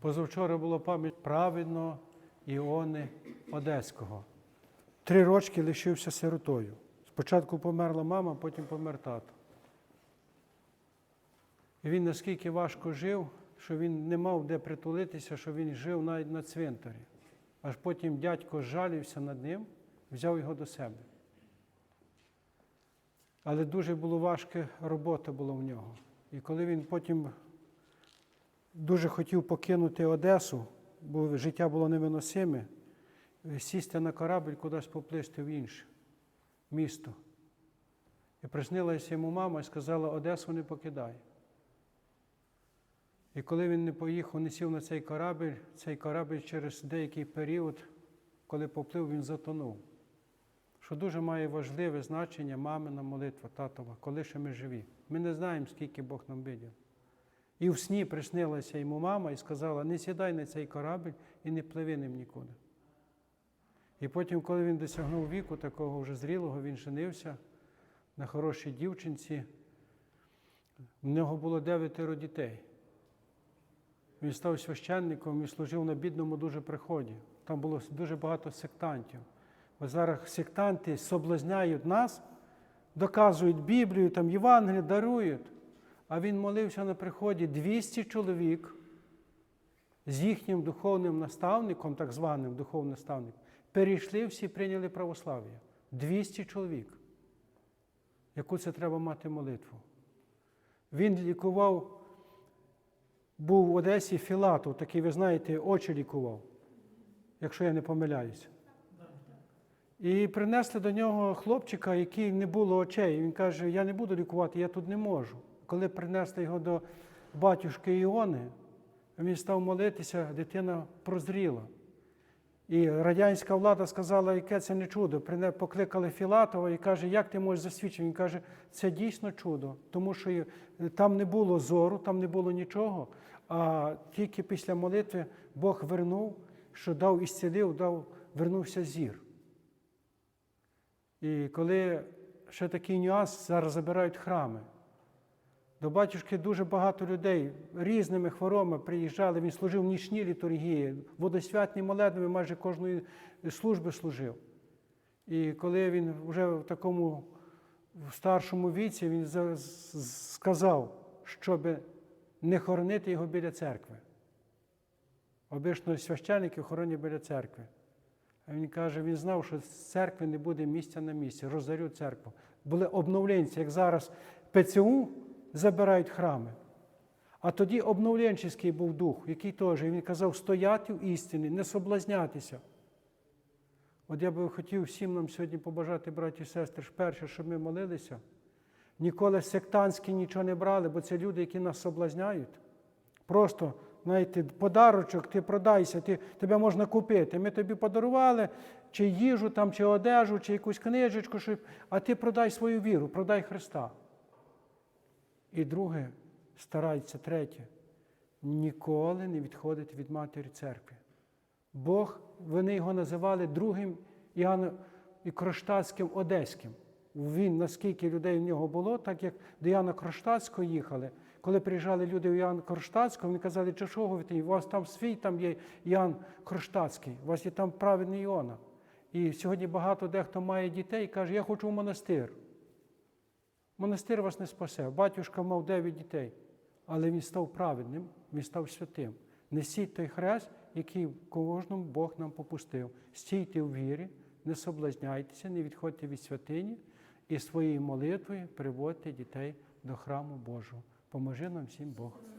Позавчора була пам'ять праведного Іони Одеського. Три рочки лишився сиротою. Спочатку померла мама, потім помер тато. І він наскільки важко жив, що він не мав де притулитися, що він жив навіть на цвинтарі. Аж потім дядько жалівся над ним, взяв його до себе. Але дуже було важка робота була в нього. І коли він потім дуже хотів покинути Одесу, бо життя було невиносиме, сісти на корабль, кудись поплисти в інше місто. І приснилася йому мама і сказала, Одесу не покидай. І коли він не поїхав, не сів на цей корабль, цей корабль через деякий період, коли поплив, він затонув. Що дуже має важливе значення мамина молитва, татова, коли ще ми живі. Ми не знаємо, скільки Бог нам видів. І в сні приснилася йому мама і сказала, не сідай на цей корабль і не пливи ним нікуди. І потім, коли він досягнув віку, такого вже зрілого, він женився на хорошій дівчинці. В нього було дев'ятеро дітей. Він став священником і служив на бідному дуже приході. Там було дуже багато сектантів. Бо зараз сектанти соблазняють нас, доказують Біблію, там Євангеліє дарують. А він молився на приході 200 чоловік з їхнім духовним наставником, так званим духовним наставником, перейшли всі прийняли православ'я. 200 чоловік. Яку це треба мати молитву? Він лікував, був в Одесі Філатов, такий, ви знаєте, очі лікував, якщо я не помиляюся. І принесли до нього хлопчика, який не було очей. Він каже: Я не буду лікувати, я тут не можу. Коли принесли його до батюшки Іони, він став молитися, дитина прозріла. І радянська влада сказала, яке це не чудо. Покликали Філатова і каже, як ти можеш засвідчити? Він каже, це дійсно чудо, тому що е, там не було зору, там не було нічого. А тільки після молитви Бог вернув, що дав ісцілив, дав, вернувся зір. І коли ще такий нюанс, зараз забирають храми. До батюшки дуже багато людей різними хворобами приїжджали. Він служив в нічній літургії, водосвятні молитви майже кожної служби служив. І коли він вже в такому в старшому віці, він сказав, щоб не хоронити його біля церкви. Обично священники хоронять біля церкви. А він каже, він знав, що з церкви не буде місця на місці, розорю церкву. Були обновленці, як зараз ПЦУ забирають храми. А тоді обновленчий був дух, який теж він казав стояти в істині, не соблазнятися. От я би хотів всім нам сьогодні побажати, браті і сестри, перше, щоб ми молилися. Ніколи сектантські нічого не брали, бо це люди, які нас соблазняють. Просто, знаєте, подарочок, ти продайся, ти, тебе можна купити. Ми тобі подарували чи їжу, там, чи одежу, чи якусь книжечку, щоб... а ти продай свою віру, продай Христа. І друге, старайтеся, третє, ніколи не відходити від Матері церкви. Бог, вони його називали другим Іоанном і Кронштадтським Одеським. Він, наскільки людей в нього було, так як до Іоанна Кронштадтського їхали. Коли приїжджали люди в Іоанна Кронштадтського, вони казали, що ви, у вас там свій там є Іоанн Кронштадтський, у вас є там праведний Іона. І сьогодні багато дехто має дітей і каже, я хочу в монастир. Монастир вас не спасе. Батюшка мав дев'ять дітей, але він став праведним, він став святим. Несіть той хрест, який кожному Бог нам попустив. Стійте в вірі, не соблазняйтеся, не відходьте від святині і своєю молитвою приводьте дітей до храму Божого. Поможи нам всім Бог.